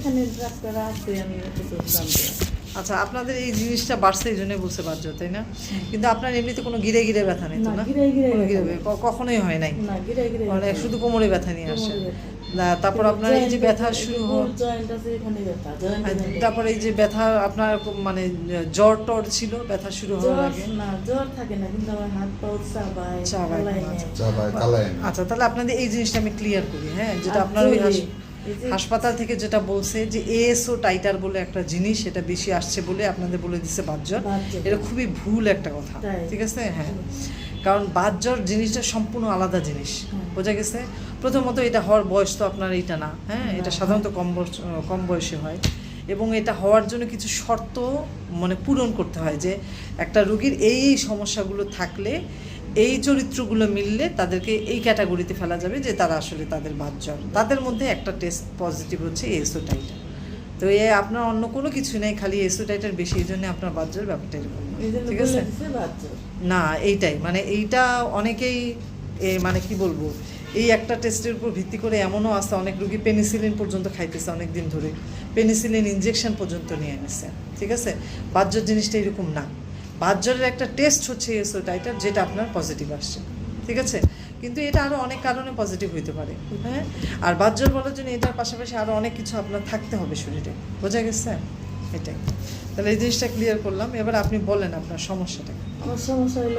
এখানে আমি আচ্ছা আপনাদের এই জিনিসটা বাড়ছে এই জন্যই বলছে বাহ্য তাই না? কিন্তু আপনার এমনিতে কোনো গিরে গিরে ব্যথা নেই তো না, না? গিরে গিরে কোনো গিরে- কখনোই হয় নাই। না গিরে গিরে মানে শুধু কোমরে ব্যথা নিয়ে আসে। তারপর আপনার এই যে ব্যথা শুরু তারপরে এই যে ব্যথা। আপনার মানে জ্বর টর ছিল ব্যথা শুরু হওয়ার আগে? জ্বর থাকে না কিন্তু আমার হাত পা চাবায় আচ্ছা। আচ্ছা তাহলে আপনাদের এই জিনিসটা আমি ক্লিয়ার করি হ্যাঁ? যেটা আপনার ওই হাসপাতাল থেকে যেটা বলছে যে এএসও টাইটার বলে একটা জিনিস এটা বেশি আসছে বলে আপনাদের বলে দিচ্ছে বাতজ্বর বাতজ্বর। এটা খুবই ভুল একটা কথা ঠিক আছে? হ্যাঁ। কারণ বাতজ্বর জিনিসটা সম্পূর্ণ আলাদা জিনিস বোঝা গেছে? প্রথমত এটা হওয়ার বয়স তো আপনার এটা না হ্যাঁ? এটা সাধারণত কম বয়স কম বয়সে হয়। এবং এটা হওয়ার জন্য কিছু শর্ত মানে পূরণ করতে হয় যে একটা রুগীর এই এই সমস্যাগুলো থাকলে এই চরিত্রগুলো মিললে তাদেরকে এই ক্যাটাগরিতে ফেলা যাবে যে তারা আসলে তাদের বাতজ্বর তাদের মধ্যে একটা টেস্ট পজিটিভ হচ্ছে এসোটাইটা। তো এ আপনার অন্য কোনো কিছু নেই খালি এসোটাইটার বেশি এই জন্য আপনার বাতজ্বর ব্যাপারটা এরকম ঠিক আছে? না এইটাই মানে এইটা অনেকেই মানে কি বলব এই একটা টেস্টের উপর ভিত্তি করে এমনও আছে অনেক রুগী পেনিসিলিন পর্যন্ত খাইতেছে অনেক দিন ধরে। পেনিসিলিন ইনজেকশন পর্যন্ত নিয়ে নিছে ঠিক আছে? বাহ্যর জিনিসটা এরকম না। বাহ্যরের একটা টেস্ট হচ্ছে এসোটাইটার যেটা আপনার পজিটিভ আসছে। ঠিক আছে? কিন্তু এটা আরও অনেক কারণে পজিটিভ হইতে পারে। হ্যাঁ? আর বাহ্যর বলার জন্য এটার পাশাপাশি আরও অনেক কিছু আপনার থাকতে হবে শরীরে। বোঝা গেছে? এটাই। তাহলে এই জিনিসটা ক্লিয়ার করলাম। এবার আপনি বলেন আপনার সমস্যাটা আমার সমস্যা হলো